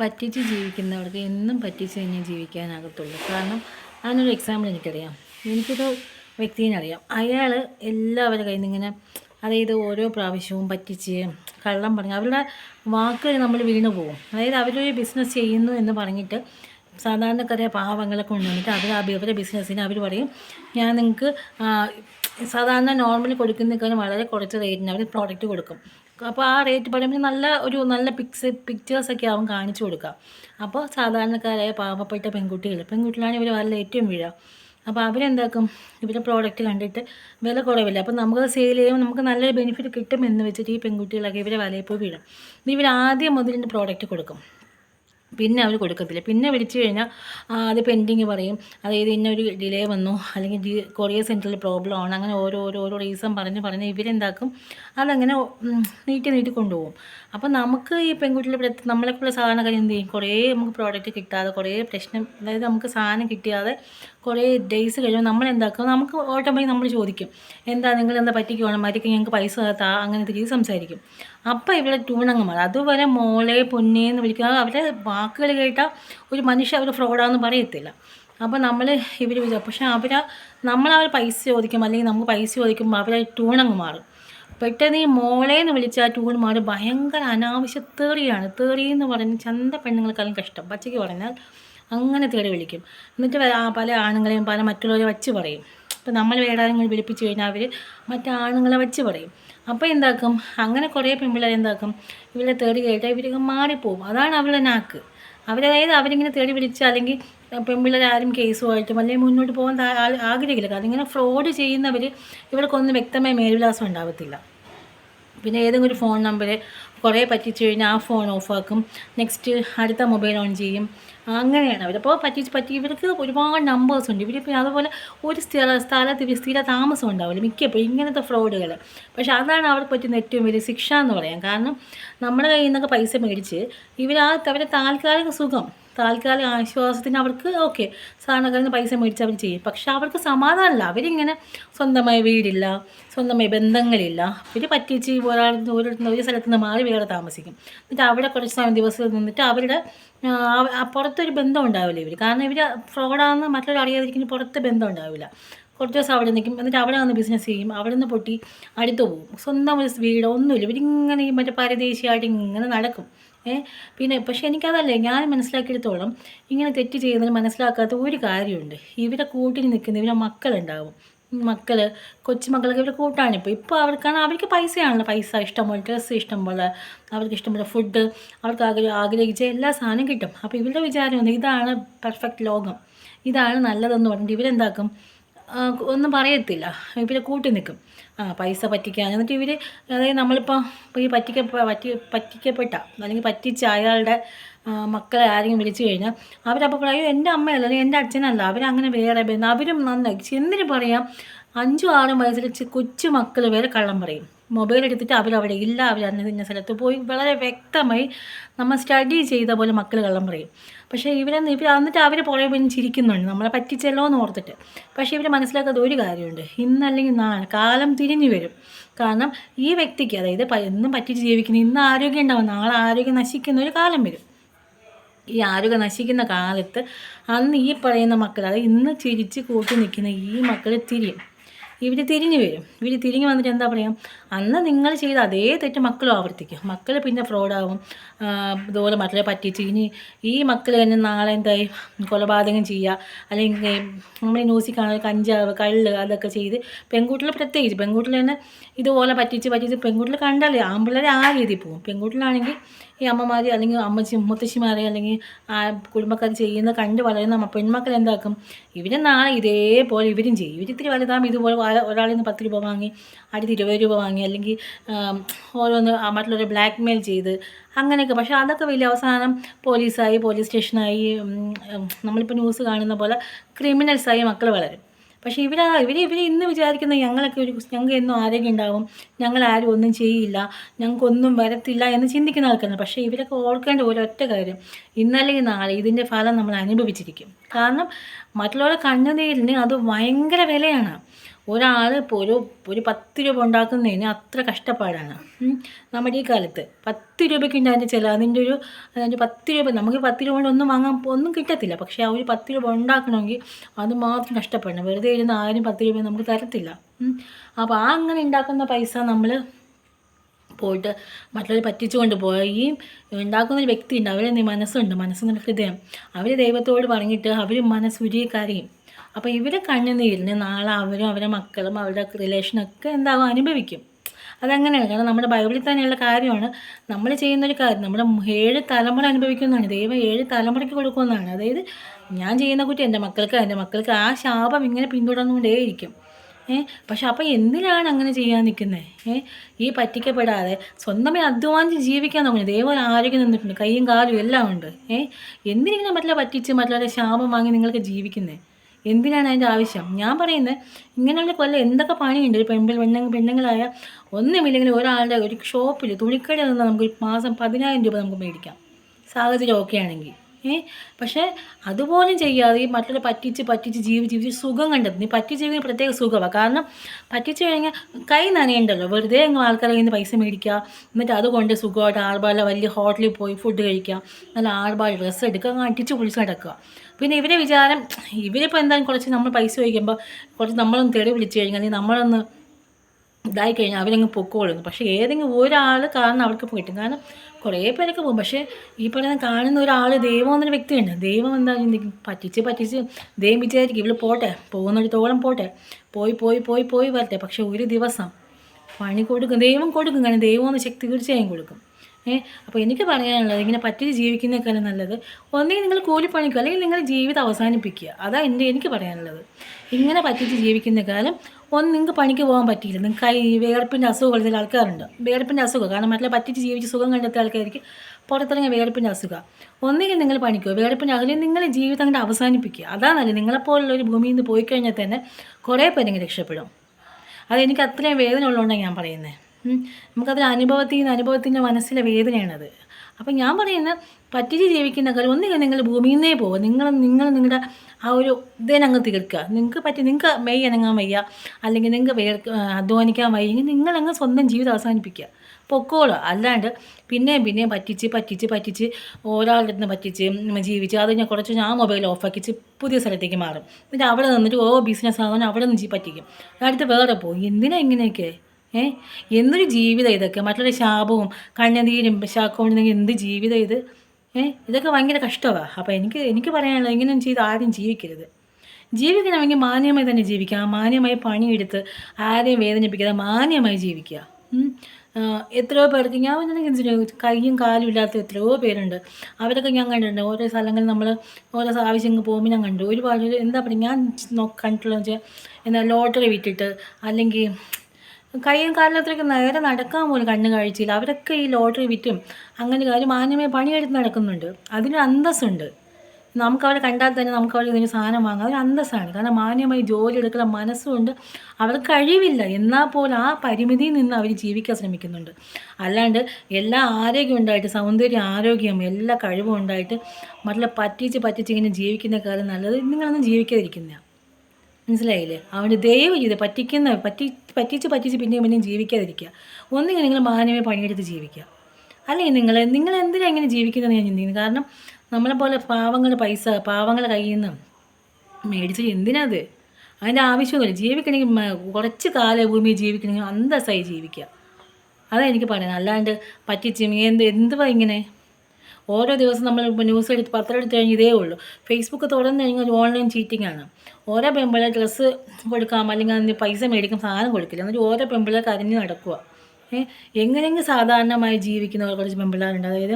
പറ്റിച്ച് ജീവിക്കുന്നവർക്ക് എന്നും പറ്റിച്ച് കഴിഞ്ഞാൽ ജീവിക്കാനാകത്തുള്ളൂ. കാരണം അതിനൊരു എക്സാമ്പിൾ എനിക്കറിയാം. എനിക്കൊരു വ്യക്തിയെ അറിയാം. അയാൾ എല്ലാവരുടെ കയ്യിൽ നിന്ന് ഇങ്ങനെ അതായത് ഓരോ പ്രാവശ്യവും പറ്റിച്ച് കള്ളം പറഞ്ഞ് അവരുടെ വാക്കുകൾ നമ്മൾ വീണു പോകും അതായത് അവരൊരു ബിസിനസ് ചെയ്യുന്നു എന്ന് പറഞ്ഞിട്ട് സാധാരണക്കാരെ പാവങ്ങളെ കൊണ്ടുവന്നിട്ട് അവർ അവരുടെ ബിസിനസ്സിന് അവർ പറയും ഞാൻ നിങ്ങൾക്ക് സാധാരണ നോർമലി കൊടുക്കുന്നതിനേക്കാളും വളരെ കുറച്ച് റേറ്റിന് അവർ പ്രോഡക്റ്റ് കൊടുക്കും. അപ്പോൾ ആ റേറ്റ് പറയുമ്പോൾ നല്ല ഒരു നല്ല പിക്സ് പിക്ചേഴ്സൊക്കെ ആവും കാണിച്ചു കൊടുക്കുക അപ്പോൾ സാധാരണക്കാരായ പാവപ്പെട്ട പെൺകുട്ടികൾ പെൺകുട്ടികളാണ് ഇവർ വല്ല ഏറ്റവും വീഴുക അപ്പോൾ അവരെന്താക്കും ഇവരുടെ പ്രോഡക്റ്റ് കണ്ടിട്ട് വില കുറവില്ല. അപ്പോൾ നമുക്ക് സെയിൽ ചെയ്യുമ്പോൾ നമുക്ക് നല്ലൊരു ബെനിഫിറ്റ് കിട്ടുമെന്ന് വെച്ചിട്ട് ഈ പെൺകുട്ടികളൊക്കെ ഇവരെ വലയിൽ പോയി വീഴും. ഇവർ ആദ്യം മുതലിന്റെ പ്രോഡക്റ്റ് കൊടുക്കും. പിന്നെ അവർ കൊടുക്കത്തില്ല. പിന്നെ വിളിച്ചു കഴിഞ്ഞാൽ അത് പെൻഡിങ് പറയും. അതായത് ഇന്നൊരു ഡിലേ വന്നു. അല്ലെങ്കിൽ ഡി കൊറിയർ സെന്ററിൽ പ്രോബ്ലം ആണ്. അങ്ങനെ ഓരോ ഓരോ ഓരോ റീസൺ പറഞ്ഞ് പറഞ്ഞ് ഇവരെന്താക്കും? അതങ്ങനെ നീട്ടി നീട്ടി കൊണ്ടുപോകും. അപ്പോൾ നമുക്ക് ഈ പെൺകുട്ടികളുടെ നമ്മളെക്കുള്ള കാര്യം എന്ത് ചെയ്യും? കുറേ നമുക്ക് പ്രോഡക്റ്റ് കിട്ടാതെ കുറേ പ്രശ്നം അതായത് നമുക്ക് സാധനം കിട്ടിയാതെ കുറേ ഡേയ്സ് കഴിയുമ്പോൾ നമ്മൾ എന്താക്കും? നമുക്ക് ഓട്ടോമാറ്റിക് നമ്മൾ ചോദിക്കും. എന്താ നിങ്ങൾ എന്താ പറ്റിക്കുവാണ് മരിക്കും ഞങ്ങൾക്ക് പൈസ താ അങ്ങനത്തെ രീതി സംസാരിക്കും. അപ്പോൾ ഇവിടെ ട്യൂണങ്ങ് മാറും. അതുവരെ മോളെ പൊന്നേ എന്ന് വിളിക്കുക അവരെ വാക്കുകൾ കേട്ടാൽ ഒരു മനുഷ്യ അവർ ഫ്രോഡാന്ന് പറയത്തില്ല. അപ്പോൾ നമ്മൾ ഇവർ വിചാരിക്കും പക്ഷേ അവർ നമ്മളവർ പൈസ ചോദിക്കും അല്ലെങ്കിൽ നമുക്ക് പൈസ ചോദിക്കുമ്പോൾ അവരെ ടൂണങ്ങ് മാറും. പെട്ടെന്ന് ഈ മോളെ എന്ന് വിളിച്ച ട്യൂൺ മാറി ഭയങ്കര അനാവശ്യ തേറിയാണ്. തേറി എന്ന് പറഞ്ഞ് ചന്ത പെണ്ണുങ്ങൾക്കാളും കഷ്ടം. പച്ചയ്ക്ക് പറഞ്ഞാൽ അങ്ങനെ തേടി വിളിക്കും. എന്നിട്ട് പല ആണുങ്ങളെയും പല മറ്റുള്ളവരെ വച്ച് പറയും. ഇപ്പം നമ്മൾ വേറെ ആരെങ്കിലും വിളിപ്പിച്ച് കഴിഞ്ഞാൽ അവർ മറ്റാണുങ്ങളെ വച്ച് പറയും. അപ്പോൾ എന്താക്കും? അങ്ങനെ കുറേ പെൺപിള്ളേർ എന്താക്കും? ഇവരെ തേടി കേട്ടാൽ ഇവരൊക്കെ മാറിപ്പോവും. അതാണ് അവരുടെ നാക്ക്. അവരതായത് അവരിങ്ങനെ തേടി വിളിച്ച് അല്ലെങ്കിൽ പെൺപിള്ളേർ ആരും കേസുമായിട്ടും അല്ലെങ്കിൽ മുന്നോട്ട് പോകാൻ ആഗ്രഹിക്കില്ല. കാരണം ഇങ്ങനെ ഫ്രോഡ് ചെയ്യുന്നവർ ഇവർക്കൊന്നും വ്യക്തമായ മേൽവിലാസം ഉണ്ടാകത്തില്ല പിന്നെ ഏതെങ്കിലും ഒരു ഫോൺ നമ്പർ കുറേ പറ്റിച്ചു കഴിഞ്ഞാൽ ആ ഫോൺ ഓഫാക്കും നെക്സ്റ്റ് അടുത്ത മൊബൈൽ ഓൺ ചെയ്യും. അങ്ങനെയാണ് അവരപ്പോൾ പറ്റിച്ച് പറ്റി ഇവർക്ക് ഒരുപാട് നമ്പേഴ്സ് ഉണ്ട്. ഇവരിപ്പോൾ അതുപോലെ ഒരു സ്ഥല സ്ഥലത്ത് സ്ഥിര താമസം ഉണ്ടാവില്ല. മിക്കപ്പോഴും ഇങ്ങനത്തെ ഫ്രോഡുകൾ പക്ഷേ അതാണ് അവർക്ക് പറ്റുന്ന ഏറ്റവും വലിയ ശിക്ഷ എന്ന് പറയാം. കാരണം നമ്മുടെ കയ്യിൽ നിന്നൊക്കെ പൈസ മേടിച്ച് ഇവർ ആ അവരെ താൽക്കാലിക സുഖം താൽക്കാലിക ആശ്വാസത്തിന് അവർക്ക് ഓക്കെ സാധാരണക്കാരിൽ നിന്ന് പൈസ മേടിച്ച് അവർ ചെയ്യും. പക്ഷെ അവർക്ക് സമാധാനമില്ല. അവരിങ്ങനെ സ്വന്തമായി വീടില്ല സ്വന്തമായി ബന്ധങ്ങളില്ല. ഇവർ പറ്റിച്ച് ഒരാൾ ഒരു ഒരു സ്ഥലത്ത് നിന്ന് മാറി വേറെ താമസിക്കും. എന്നിട്ട് അവിടെ കുറച്ച് സമയം ദിവസം നിന്നിട്ട് അവരുടെ പുറത്തൊരു ബന്ധം ഉണ്ടാവില്ല ഇവർ കാരണം ഇവർ ഫ്രോഡാണെന്ന് മറ്റുള്ളവർ അറിയാതിരിക്കുന്ന പുറത്ത് ബന്ധം ഉണ്ടാവില്ല. കുറച്ച് ദിവസം അവിടെ നിൽക്കും. എന്നിട്ട് അവിടെ വന്ന് ബിസിനസ് ചെയ്യും. അവിടെ നിന്ന് പൊട്ടി അടുത്ത് പോകും. സ്വന്തം ഒരു വീടോ ഒന്നുമില്ല. ഇവരിങ്ങനെ മറ്റേ പരദേശിയായിട്ട് ഇങ്ങനെ നടക്കും. ഏ? പിന്നെ പക്ഷെ എനിക്കതല്ലേ ഞാൻ മനസ്സിലാക്കിയെടുത്തോളം ഇങ്ങനെ തെറ്റ് ചെയ്യുന്നതിന് മനസ്സിലാക്കാത്ത ഒരു കാര്യമുണ്ട്. ഇവരെ കൂട്ടിന് നിൽക്കുന്ന ഇവരെ മക്കളുണ്ടാവും. മക്കൾ കൊച്ചുമക്കളൊക്കെ ഇവരുടെ കൂട്ടാണ് ഇപ്പോൾ ഇപ്പോൾ അവർക്കാണ് അവർക്ക് പൈസയാണല്ലോ. പൈസ ഇഷ്ടംപോലെ ഡ്രസ്സ് ഇഷ്ടംപോലെ അവർക്ക് ഇഷ്ടംപോലെ ഫുഡ് അവർക്ക് ആഗ്രഹ ആഗ്രഹിച്ച എല്ലാ സാധനവും കിട്ടും. അപ്പോൾ ഇവരുടെ വിചാരം ഇതാണ് പെർഫെക്റ്റ് ലോകം. ഇതാണ് നല്ലതെന്ന് പറഞ്ഞിട്ട് ഇവരെന്താക്കും? ഒന്നും പറയത്തില്ല. ഇവരെ കൂട്ടി നിൽക്കും. ആ പൈസ പറ്റിക്കാൻ. എന്നിട്ട് ഇവർ അതായത് നമ്മളിപ്പോൾ ഇപ്പോൾ ഈ പറ്റിക്ക പറ്റി പറ്റിക്കപ്പെട്ട അല്ലെങ്കിൽ പറ്റിച്ച അയാളുടെ മക്കളെ ആരെങ്കിലും വിളിച്ചു കഴിഞ്ഞാൽ അവരപ്പോൾ പറയും എന്റെ അമ്മയല്ല അല്ലെങ്കിൽ എന്റെ അച്ഛനല്ല അവരങ്ങനെ വേറെ അവരും നന്നായി. എന്തിനു പറയാം അഞ്ചും ആറും വയസ്സിൽ കൊച്ചു മക്കൾ വരെ കള്ളം പറയും. മൊബൈൽ എടുത്തിട്ട് അവരവിടെ ഇല്ല അവർ അന്ന് ഇന്ന സ്ഥലത്ത് പോയി. വളരെ വ്യക്തമായി നമ്മൾ സ്റ്റഡി ചെയ്ത പോലെ മക്കൾ കള്ളം പറയും. പക്ഷേ ഇവരെ ഇവർ എന്നിട്ട് അവർ പുറകെ പിന്നെ ചിരിക്കുന്നുണ്ട്. നമ്മളെ പറ്റിച്ചല്ലോ എന്ന് ഓർത്തിട്ട്. പക്ഷേ ഇവർ മനസ്സിലാക്കാത്ത ഒരു കാര്യമുണ്ട്. ഇന്നല്ലെങ്കിൽ നാളെ കാലം തിരിഞ്ഞു വരും. കാരണം ഈ വ്യക്തിക്ക് അതായത് എന്നും പറ്റിച്ച് ജീവിക്കുന്ന ഇന്ന് ആരോഗ്യം ഉണ്ടാവും. നാളെ ആരോഗ്യം നശിക്കുന്ന ഒരു കാലം വരും. ഈ ആരോഗ്യം നശിക്കുന്ന കാലത്ത് അന്ന് ഈ പറയുന്ന മക്കൾ അതായത് ഇന്ന് ചിരിച്ച് കൂട്ടി നിൽക്കുന്ന ഈ മക്കൾ തിരിയും. ഇവർ തിരിഞ്ഞു വരും. ഇവർ തിരിഞ്ഞു വന്നിട്ട് എന്താ പറയുക അന്ന് നിങ്ങൾ ചെയ്ത അതേ തെറ്റ് മക്കളും ആവർത്തിക്കും. മക്കൾ പിന്നെ ഫ്രോഡാവും. ഇതുപോലെ മക്കളെ പറ്റിച്ച് ഇനി ഈ മക്കൾ തന്നെ നാളെ എന്തായി കൊലപാതകം ചെയ്യുക അല്ലെങ്കിൽ നമ്മൾ ന്യൂസിൽ കാണുന്ന കഞ്ചാവ് കള്ള് അതൊക്കെ ചെയ്ത് പെൺകുട്ടികൾ പ്രത്യേകിച്ച് പെൺകുട്ടികൾ തന്നെ ഇതുപോലെ പറ്റിച്ച് പറ്റിച്ച് പെൺകുട്ടികൾ കണ്ടാലേ ആൺപിള്ളേരെ ആ രീതിയിൽ പോകും. പെൺകുട്ടികളാണെങ്കിൽ ഈ അമ്മമാർ അല്ലെങ്കിൽ അമ്മച്ചി മുത്തശ്ശിമാരെ അല്ലെങ്കിൽ ആ കുടുംബക്കാർ ചെയ്യുന്ന കണ്ട് വളരുന്ന പെൺമക്കൾ എന്താക്കും? ഇവരും നാളെ ഇതേപോലെ ഇവരും ചെയ്യും. ഇവരിത്തിരി വലുതാകുമ്പോൾ ഇതുപോലെ ഒരാളിൽ നിന്ന് പത്ത് രൂപ വാങ്ങി അടുത്ത് ഇരുപത് രൂപ വാങ്ങി അല്ലെങ്കിൽ ഓരോന്ന് മറ്റുള്ളവരെ ബ്ലാക്ക് മെയിൽ ചെയ്ത് അങ്ങനെയൊക്കെ. പക്ഷെ അതൊക്കെ വലിയ അവസാനം പോലീസായി പോലീസ് സ്റ്റേഷനായി നമ്മളിപ്പോൾ ന്യൂസ് കാണുന്ന പോലെ ക്രിമിനൽസായി മക്കൾ വളരും. പക്ഷേ ഇവരാ ഇവർ ഇവർ ഇന്ന് വിചാരിക്കുന്ന ഞങ്ങളൊക്കെ ഒരു ഞങ്ങൾക്ക് എന്നും ആരോഗ്യം ഉണ്ടാവും ഞങ്ങൾ ആരും ഒന്നും ചെയ്യില്ല ഞങ്ങൾക്കൊന്നും വരത്തില്ല എന്ന് ചിന്തിക്കുന്ന ആൾക്കാരാണ്. പക്ഷേ ഇവരൊക്കെ ഓർക്കേണ്ട ഒരൊറ്റ കാര്യം ഇന്നല്ലെങ്കിൽ നാളെ ഇതിന്റെ ഫലം നമ്മൾ അനുഭവിച്ചിരിക്കും. കാരണം മറ്റുള്ളവരുടെ കണ്ണുനീരിന് അത് ഭയങ്കര വിലയാണ്. ഒരാൾ ഇപ്പോൾ ഒരു ഒരു പത്ത് രൂപ ഉണ്ടാക്കുന്നതിന് അത്ര കഷ്ടപ്പാടാണ്. നമ്മുടെ ഈ കാലത്ത് പത്ത് രൂപയ്ക്ക് ഉണ്ടായിരുന്ന ചില അതിന്റെ ഒരു അതിന്റെ പത്ത് രൂപ നമുക്ക് പത്ത് രൂപ കൊണ്ട് ഒന്നും വാങ്ങാൻ ഒന്നും കിട്ടത്തില്ല. പക്ഷേ ആ ഒരു പത്ത് രൂപ ഉണ്ടാക്കണമെങ്കിൽ അത് മാത്രം കഷ്ടപ്പെടണം. വെറുതെ ഇരുന്ന് ആരും പത്ത് രൂപ നമുക്ക് തരത്തില്ല. അപ്പോൾ ആ അങ്ങനെ ഉണ്ടാക്കുന്ന പൈസ നമ്മൾ പോയിട്ട് മറ്റുള്ളവരെ പറ്റിച്ചുകൊണ്ട് പോയി ഉണ്ടാക്കുന്ന ഒരു വ്യക്തിയുണ്ട് അവരെ മനസ്സുണ്ട് മനസ്സെന്നുള്ള ഹൃദയം. അവർ ദൈവത്തോട് പറഞ്ഞിട്ട് അവർ മനസ്സുരുകി കരയും. അപ്പോൾ ഇവരെ കണ്ണുനീരിന് നാളെ അവരും അവരുടെ മക്കളും അവരുടെ റിലേഷനൊക്കെ എന്താകും അനുഭവിക്കും. അതങ്ങനെയാണ്. കാരണം നമ്മുടെ ബൈബിളിൽ തന്നെയുള്ള കാര്യമാണ്. നമ്മൾ ചെയ്യുന്നൊരു കാര്യം നമ്മുടെ ഏഴ് തലമുറ അനുഭവിക്കുന്നതാണ്. ദൈവം ഏഴ് തലമുറയ്ക്ക് കൊടുക്കുന്നതാണ്. അതായത് ഞാൻ ചെയ്യുന്ന കുറ്റി എന്റെ മക്കൾക്ക് എന്റെ മക്കൾക്ക് ആ ശാപം ഇങ്ങനെ പിന്തുടർന്നുകൊണ്ടേയിരിക്കും. ഏ പക്ഷെ അപ്പം എന്തിനാണ് അങ്ങനെ ചെയ്യാൻ നിൽക്കുന്നത് ഏ ഈ പറ്റിക്കപ്പെടാതെ സ്വന്തമായി അധ്വാനിച്ച് ജീവിക്കാൻ നോക്കുന്നത് ദൈവം ആരോഗ്യം നിന്നിട്ടുണ്ട് കൈയും കാലും എല്ലാം ഉണ്ട്. ഏ എന്തിനിങ്ങനെ മറ്റുള്ള പറ്റിച്ച് മറ്റുള്ള ശാപം വാങ്ങി നിങ്ങൾക്ക് ജീവിക്കുന്നത് എന്തിനാണ് അതിന്റെ ആവശ്യം? ഞാൻ പറയുന്നത് ഇങ്ങനെയുള്ള കൊല്ല എന്തൊക്കെ പണിയുണ്ട്? ഒരു പെൺപിൾ പെണ്ണുങ്ങൾ പെണ്ണുങ്ങളായ ഒന്നുമില്ലെങ്കിൽ ഒരാളുടെ ഒരു ഷോപ്പിൽ തുണിക്കടയിൽ നിന്ന് നമുക്ക് മാസം പതിനായിരം രൂപ നമുക്ക് മേടിക്കാം. സാഹചര്യം ഓക്കെ ആണെങ്കിൽ ഏ? പക്ഷേ അതുപോലും ചെയ്യാതെ ഈ മറ്റുള്ള പറ്റിച്ച് പറ്റിച്ച് ജീവി ജീവിച്ച് സുഖം കണ്ടെത്തും. നീ പറ്റിച്ച് ജീവിക്കുന്ന പ്രത്യേക സുഖമാണ് കാരണം പറ്റിച്ച് കഴിഞ്ഞാൽ കൈ നനയണ്ടല്ലോ. വെറുതെ ഇങ്ങനെ ആൾക്കാരെ കയ്യിൽ പൈസ മേടിക്കുക. എന്നിട്ട് അതുകൊണ്ട് സുഖമായിട്ട് ആൾബാല വലിയ ഹോട്ടലിൽ പോയി ഫുഡ് കഴിക്കുക. നല്ല ആൾബാല ഡ്രസ്സ് എടുക്കുക. അങ്ങ് അടിച്ച് പൊളിച്ച് നടക്കുക. പിന്നെ ഇവരെ വിചാരം ഇവരിപ്പോൾ എന്തായാലും കുറച്ച് നമ്മൾ പൈസ ചോദിക്കുമ്പോൾ കുറച്ച് നമ്മളൊന്ന് തെറി വിളിച്ച് കഴിഞ്ഞാൽ നമ്മളൊന്ന് ഇതായി കഴിഞ്ഞാൽ അവരങ്ങ് പൊക്കോളുന്നു. പക്ഷേ ഏതെങ്കിലും ഒരാൾ കാരണം അവർക്ക് കിട്ടും. കാരണം കുറേ പേരൊക്കെ പോകും. പക്ഷേ ഈ പറയുന്ന കാണുന്ന ഒരാൾ ദൈവം എന്നൊരു വ്യക്തിയുണ്ട്. ദൈവം എന്താ ചിന്തിക്കും പറ്റിച്ച് പറ്റിച്ച് ദൈവം വിചാരിക്കും ഇവൾ പോട്ടെ പോകുന്നിടത്തോളം പോട്ടെ. പോയി പോയി പോയി പോയി വരട്ടെ. പക്ഷേ ഒരു ദിവസം പണി കൊടുക്കും. ദൈവം കൊടുക്കും. കാരണം ദൈവം എന്ന ശക്തി തീർച്ചയായും കൊടുക്കും. ഏ അപ്പോൾ എനിക്ക് പറയാനുള്ളത് ഇങ്ങനെ പറ്റിച്ച് ജീവിക്കുന്നേക്കാളും നല്ലത് ഒന്നെങ്കിൽ നിങ്ങൾ കൂലിപ്പണിക്കുക അല്ലെങ്കിൽ നിങ്ങളുടെ ജീവിതം അവസാനിപ്പിക്കുക. അതാണ് എന്റെ എനിക്ക് പറയാനുള്ളത്. ഇങ്ങനെ പറ്റിച്ച് ജീവിക്കുന്നേക്കാളും ഒന്ന് നിങ്ങൾക്ക് പണിക്ക് പോകാൻ പറ്റിയില്ല. നിങ്ങൾക്ക് ഈ വേർപ്പിന്റെ അസുഖമുള്ള ചില ആൾക്കാരുണ്ട്. വേർപ്പിന്റെ അസുഖം. കാരണം മറ്റുള്ള പറ്റിച്ച് ജീവിച്ച് സുഖം കണ്ടെത്തിയ ആൾക്കാർക്ക് പുറത്തിറങ്ങിയ വേർപ്പിന്റെ അസുഖം. ഒന്നുകിൽ നിങ്ങൾ പണിക്കോ വേർപ്പിന്റെ അതിൽ നിങ്ങൾ ജീവിതം കണ്ട് അവസാനിപ്പിക്കുക. അതാണല്ലേ നിങ്ങളെപ്പോലുള്ള ഒരു ഭൂമിയിൽ നിന്ന് പോയി കഴിഞ്ഞാൽ തന്നെ കുറേ പേരെങ്കിലും രക്ഷപ്പെടും. അതെനിക്ക് അത്രയും വേദന ഉള്ളതുകൊണ്ടാണ് ഞാൻ പറയുന്നത്. നമുക്കതിൽ അനുഭവത്തിൽ നിന്ന് അനുഭവത്തിന്റെ മനസ്സിലെ വേദനയാണത്. അപ്പം ഞാൻ പറയുന്നത് പറ്റിച്ച് ജീവിക്കുന്ന കാലം ഒന്നുകിൽ നിങ്ങൾ ഭൂമിയിൽ നിന്നേ പോകുക നിങ്ങൾ നിങ്ങൾ നിങ്ങളുടെ ആ ഒരു ഇതിനങ്ങ് തീർക്കുക. നിങ്ങൾക്ക് പറ്റി നിങ്ങൾക്ക് മെയ് അനങ്ങാൻ വയ്യ. അല്ലെങ്കിൽ നിങ്ങൾക്ക് വേർ അധ്വാനിക്കാൻ വയ്യെങ്കിൽ നിങ്ങളങ്ങ് സ്വന്തം ജീവിതം അവസാനിപ്പിക്കുക. പൊക്കോളോ. അല്ലാണ്ട് പിന്നെയും പിന്നെയും പറ്റിച്ച് പറ്റിച്ച് പറ്റിച്ച് ഒരാളുടെ അടുത്ത് പറ്റിച്ച് ജീവിച്ച് അത് ഞാൻ കുറച്ച് ഞാൻ മൊബൈൽ ഓഫാക്കിച്ച് പുതിയ സ്ഥലത്തേക്ക് മാറും. എന്നിട്ട് അവിടെ നിന്നിട്ട് ഓ ബിസിനസ് ആകുന്ന അവിടെ നിന്ന് പറ്റിക്കും. അടുത്ത് വേറെ പോകും എന്തിനാ ഇങ്ങനെയൊക്കെ? ഏ? എന്തൊരു ജീവിതം ഇതൊക്കെ. മറ്റുള്ള ശാപവും കണ്ണുനീരും ശാക്കവും ഉണ്ടെങ്കിൽ എന്ത് ജീവിതം ഇത്? ഏ? ഇതൊക്കെ ഭയങ്കര കഷ്ടമാണ് അപ്പോൾ എനിക്ക് എനിക്ക് പറയാനുള്ളത് ഇങ്ങനെയും ചെയ്ത് ആരും ജീവിക്കരുത്. ജീവിക്കണമെങ്കിൽ മാന്യമായി തന്നെ ജീവിക്കുക. മാന്യമായി പണിയെടുത്ത് ആരെയും വേദനിപ്പിക്കാതെ മാന്യമായി ജീവിക്കുക. എത്രയോ പേർക്ക് ഞാൻ പറഞ്ഞിട്ടുണ്ടെങ്കിൽ കൈയും കാലും ഇല്ലാത്ത എത്രയോ പേരുണ്ട്. അവരൊക്കെ ഞാൻ കണ്ടിട്ടുണ്ട്. ഓരോ സ്ഥലങ്ങളിൽ നമ്മൾ ഓരോ ആവശ്യങ്ങൾ പോകുമ്പോൾ ഞാൻ കണ്ടു ഒരുപാട് ഒരു എന്താ പറയുക ഞാൻ കണ്ടിട്ടുള്ളതെന്ന് കണ്ടിട്ടുള്ളത് വെച്ചാൽ എന്താ ലോട്ടറി വിറ്റിട്ട് അല്ലെങ്കിൽ കൈയും കാലിനത്രയ്ക്ക് നേരെ നടക്കാൻ പോലും കണ്ണ് കാഴ്ചയില്ല അവരൊക്കെ ഈ ലോട്ടറി വിറ്റും. അങ്ങനെ കാര്യം മാന്യമായി പണിയെടുത്ത് നടക്കുന്നുണ്ട്. അതിനൊരു അന്തസ്സുണ്ട്. നമുക്ക് അവരെ കണ്ടാൽ തന്നെ നമുക്ക് അവർ ഇതിന് സാധനം വാങ്ങാം. അതൊരു അന്തസ്സാണ്. കാരണം മാന്യമായി ജോലി എടുക്കുന്ന മനസ്സുകൊണ്ട് അവർക്ക് കഴിവില്ല. എന്നാൽ പോലും ആ പരിമിതിയിൽ നിന്ന് അവർ ജീവിക്കാൻ ശ്രമിക്കുന്നുണ്ട്. അല്ലാണ്ട് എല്ലാ ആരോഗ്യം ഉണ്ടായിട്ട് സൗന്ദര്യം ആരോഗ്യം എല്ലാ കഴിവും ഉണ്ടായിട്ട് മറ്റുള്ള പറ്റിച്ച് പറ്റിച്ച് ഇങ്ങനെ ജീവിക്കുന്ന കാലം നല്ലത്. നിങ്ങളൊന്നും ജീവിക്കാതിരിക്കുന്നതാണ് മനസ്സിലായില്ലേ? അവന്റെ ദയവ് ചെയ്ത് പറ്റിക്കുന്ന പറ്റി പറ്റിച്ച് പറ്റിച്ച് പിന്നെയും പിന്നെയും ജീവിക്കാതിരിക്കുക. ഒന്നുകിൽ നിങ്ങൾ മാന്യമായി പണിയെടുത്ത് ജീവിക്കുക. അല്ലെങ്കിൽ നിങ്ങൾ നിങ്ങൾ എന്തിനാണ് ഇങ്ങനെ ജീവിക്കുന്നതെന്ന് ഞാൻ ചിന്തിക്കുന്നത് കാരണം നമ്മളെപ്പോലെ പാവങ്ങളുടെ പൈസ പാവങ്ങളുടെ കയ്യിൽ നിന്ന് മേടിച്ചത് എന്തിനാത് അതിന്റെ ആവശ്യമൊന്നുമില്ല. ജീവിക്കണമെങ്കിൽ കുറച്ച് കാല ഭൂമിയിൽ ജീവിക്കണമെങ്കിൽ അന്തസ്സായി ജീവിക്കുക. അതാണ് എനിക്ക് പറയുന്നത്. അല്ലാണ്ട് പറ്റിച്ചും എന്ത് എന്തുവാ ഇങ്ങനെ? ഓരോ ദിവസം നമ്മൾ ന്യൂസ് എടുത്ത് പത്രം എടുത്തു കഴിഞ്ഞ് ഇതേ ഉള്ളൂ. ഫേസ്ബുക്ക് തുറന്നു കഴിഞ്ഞാൽ ഒരു ഓൺലൈൻ ആണ്. ഓരോ പെമ്പിളെ ഡ്രസ്സ് കൊടുക്കാം അല്ലെങ്കിൽ അതിന് പൈസ മേടിക്കാൻ സാധനം കൊടുക്കില്ല. എന്നിട്ട് ഓരോ പെമ്പിളെ കരഞ്ഞ് നടക്കുക. എങ്ങനെയെങ്കിലും സാധാരണമായി ജീവിക്കുന്ന കുറച്ച് പെമ്പിള്ളേരുണ്ട് അതായത്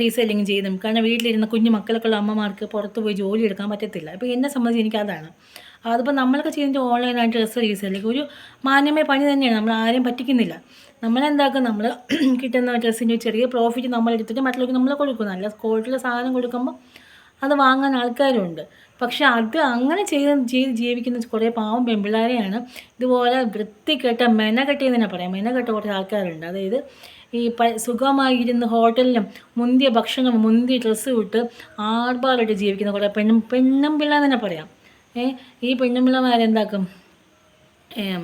റീസെല്ലിങ് ചെയ്തും. കാരണം വീട്ടിലിരുന്ന കുഞ്ഞു മക്കളൊക്കെ ഉള്ള അമ്മമാർക്ക് പുറത്ത് പോയി ജോലി എടുക്കാൻ പറ്റത്തില്ല. ഇപ്പോൾ എന്നെ സംബന്ധിച്ച് എനിക്ക് അതാണ്. അതിപ്പോൾ നമ്മളൊക്കെ ചെയ്യുന്ന ഓൺലൈനായിട്ട് ഡ്രസ്സ് റീസെല്ലിങ് ഒരു മാന്യമായ പണി തന്നെയാണ്. നമ്മൾ ആരെയും പറ്റിക്കുന്നില്ല. നമ്മളെന്താക്കും? നമ്മൾ കിട്ടുന്ന ഡ്രസ്സിന്റെ ചെറിയ പ്രോഫിറ്റ് നമ്മൾ എടുത്തിട്ട് മറ്റുള്ളവർക്ക് നമ്മൾ കൊടുക്കും. നല്ല ക്വാളിറ്റിയുള്ള സാധനം കൊടുക്കുമ്പോൾ അത് വാങ്ങാൻ ആൾക്കാരുണ്ട്. പക്ഷെ അത് അങ്ങനെ ചെയ്ത് ചെയ്ത് ജീവിക്കുന്ന കുറേ പാവം പെൺപിള്ളേരെയാണ് ഇതുപോലെ വൃത്തികെട്ട മെനകെട്ടി എന്ന് തന്നെ പറയാം. മെനകെട്ട കുറേ ആൾക്കാരുണ്ട്. അതായത് ഈ പ സുഖമായി ഇരുന്ന് ഹോട്ടലിലും മുന്തിയ ഭക്ഷണം മുന്തിയ ഡ്രസ്സ് വിട്ട് ആർബാറിട്ട് ജീവിക്കുന്ന കുറേ പെണ്ണും പെണ്ണും പിള്ള തന്നെ പറയാം. ഏ ഈ പെണ്ണുമ്പിള്ളമാരെന്താക്കും ഏം,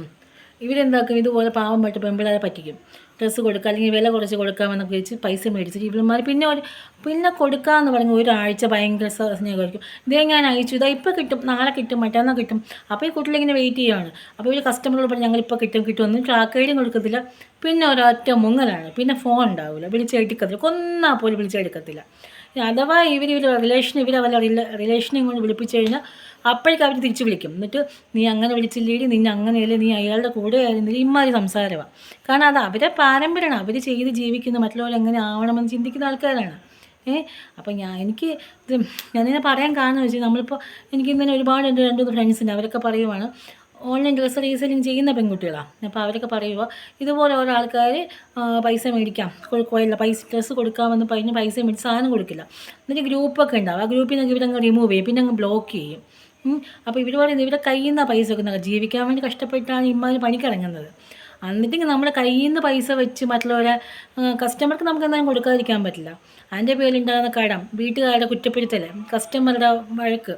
ഇവരെന്താക്കും? ഇതുപോലെ പാവം പെട്ട് പെമ്പിളാരെ പറ്റിക്കും. ഡ്രസ്സ് കൊടുക്കുക അല്ലെങ്കിൽ വില കുറച്ച് കൊടുക്കാമെന്നൊക്കെ വെച്ച് പൈസ മേടിച്ചിട്ട് ഇവന്മാർ പിന്നെ ഒരു പിന്നെ കൊടുക്കാമെന്ന് പറഞ്ഞ് ഒരാഴ്ച ഭയങ്കര സ്നേഹമായിരിക്കും. ഇതേ ഞാൻ അയച്ചു ഇതാ ഇപ്പോൾ കിട്ടും നാളെ കിട്ടും മറ്റന്നാൾ കിട്ടും. അപ്പോൾ ഈ കുട്ടികൾ ഇങ്ങനെ വെയിറ്റ് ചെയ്യുകയാണ് അപ്പോൾ ഇവർ കസ്റ്റമറോട് പറഞ്ഞ് ഞങ്ങളിപ്പോൾ കിട്ടും കിട്ടുമെന്ന് ട്രാക്ക് ഐഡിയും കൊടുക്കത്തില്ല. പിന്നെ ഒരൊറ്റ മുങ്ങലാണ്. പിന്നെ ഫോൺ ഉണ്ടാവില്ല. വിളിച്ചെടുക്കത്തില്ല കൊന്നാൽ പോലും വിളിച്ചെടുക്കത്തില്ല അഥവാ ഇവർ ഇവർ റിലേഷൻ ഇവർ അവരുടെ റിലേഷനെ കൊണ്ട് വിളിപ്പിച്ചു കഴിഞ്ഞാൽ അപ്പോഴേക്കും അവർ തിരിച്ചു വിളിക്കും. എന്നിട്ട് നീ അങ്ങനെ വിളിച്ചില്ലേടി നിന്നെ അങ്ങനെയല്ലേ നീ അയാളുടെ കൂടെ ആയിരുന്നില്ല? ഇമ്മാതിരി സംസാരമാണ് കാരണം അത് അവരെ പാരമ്പര്യമാണ്. അവർ ചെയ്ത് ജീവിക്കുന്ന മറ്റുള്ളവർ എങ്ങനെ ആവണമെന്ന് ചിന്തിക്കുന്ന ആൾക്കാരാണ്. ഏ? അപ്പം ഞാൻ എനിക്ക് ഞാനിങ്ങനെ പറയാൻ കാരണം വെച്ചാൽ നമ്മളിപ്പോൾ എനിക്ക് ഇങ്ങനെ ഒരുപാട് എന്റെ രണ്ട് മൂന്ന് ഫ്രണ്ട്സ് ഉണ്ട് അവരൊക്കെ പറയുവാണ് ഓൺലൈൻ ഡ്രസ്സ് റീസെല്ലിങ് ചെയ്യുന്ന പെൺകുട്ടികളാണ് അപ്പോൾ അവരൊക്കെ പറയുക ഇതുപോലെ ഓരോ ആൾക്കാർ പൈസ മേടിക്കാം. കുഴപ്പമില്ല പൈസ ഡ്രസ്സ് കൊടുക്കാമെന്ന് പറഞ്ഞ് പൈസ മേടിച്ച് സാധനം കൊടുക്കില്ല. എന്നിട്ട് ഗ്രൂപ്പൊക്കെ ഉണ്ടാവും ആ ഗ്രൂപ്പിൽ നിന്ന് ഇവരങ്ങ് റിമൂവ് ചെയ്യും. പിന്നെ അങ്ങ് ബ്ലോക്ക് ചെയ്യും. അപ്പോൾ ഇവർ പറയുന്നത് ഇവരുടെ കയ്യിൽ നിന്നാണ് പൈസ വെക്കുന്നത് ജീവിക്കാൻ വേണ്ടി കഷ്ടപ്പെട്ടാണ് ഇമ്മാതിരി പണിക്കിറങ്ങുന്നത്. എന്നിട്ട് നമ്മുടെ കയ്യിൽ നിന്ന് പൈസ വെച്ച് മറ്റുള്ളവരെ കസ്റ്റമർക്ക് നമുക്ക് എന്തായാലും കൊടുക്കാതിരിക്കാൻ പറ്റില്ല. അതിന്റെ പേരിലുണ്ടാകുന്ന കടം വീട്ടുകാരുടെ കുറ്റപ്പെടുത്തൽ കസ്റ്റമറുടെ വഴക്ക്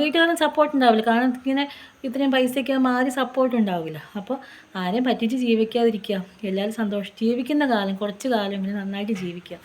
വീട്ടുകാരുടെ സപ്പോർട്ട് ഉണ്ടാവില്ല. കാരണം ഇങ്ങനെ ഇത്രയും പൈസയ്ക്ക് മാറി സപ്പോർട്ട് ഉണ്ടാവില്ല. അപ്പോൾ ആരെയും പറ്റിച്ച് ജീവിക്കാതിരിക്കുക. എല്ലാവരും സന്തോഷം ജീവിക്കുന്ന കാലം കുറച്ച് കാലം ഇങ്ങനെ നന്നായിട്ട് ജീവിക്കുക.